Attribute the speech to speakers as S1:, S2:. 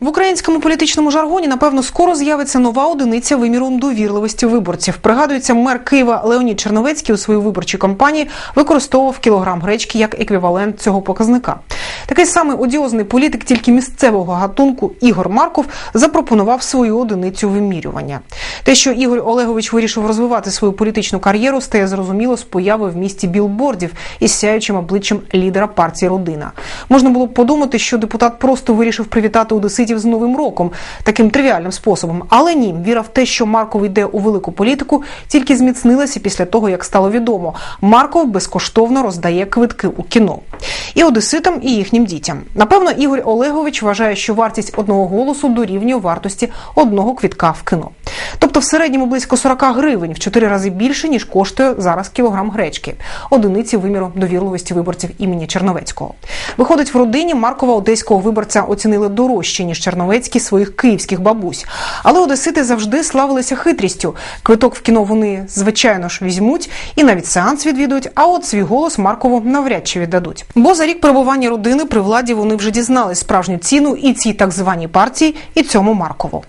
S1: В українському політичному жаргоні напевно скоро з'явиться нова одиниця виміру довірливості виборців. Пригадується, мер Києва Леонід Черновецький у своїй виборчій кампанії використовував кілограм гречки як еквівалент цього показника. Такий самий одіозний політик, тільки місцевого гатунку Ігор Марков запропонував свою одиницю вимірювання. Те, що Ігор Олегович вирішив розвивати свою політичну кар'єру, стає зрозуміло з появи в місті білбордів із сяючим обличчям лідера партії Родина. Можна було б подумати, що депутат просто вирішив привітати одеситів з Новим роком таким тривіальним способом. Але ні, віра в те, що Марков йде у велику політику, тільки зміцнилася після того, як стало відомо. Марков безкоштовно роздає квитки у кіно і одеситам, і їхнім дітям. Напевно, Ігор Олегович вважає, що вартість одного голосу дорівнює вартості одного квітка в кіно. Тобто в середньому близько 40 гривень, в 4 рази більше, ніж коштує зараз кілограм гречки, одиниці виміру довірливості виборців імені Черновецького. Виходить, в родині Маркова одеського виборця оцінили дорожче, ніж Черновецький своїх київських бабусь. Але одесити завжди славилися хитрістю. Квиток в кіно вони, звичайно ж, візьмуть і навіть сеанс відвідують, а от свій голос Маркову навряд чи віддадуть. Бо за рік перебування родини при владі вони вже дізнались справжню ціну і цій так званій партії, і цьому Маркову.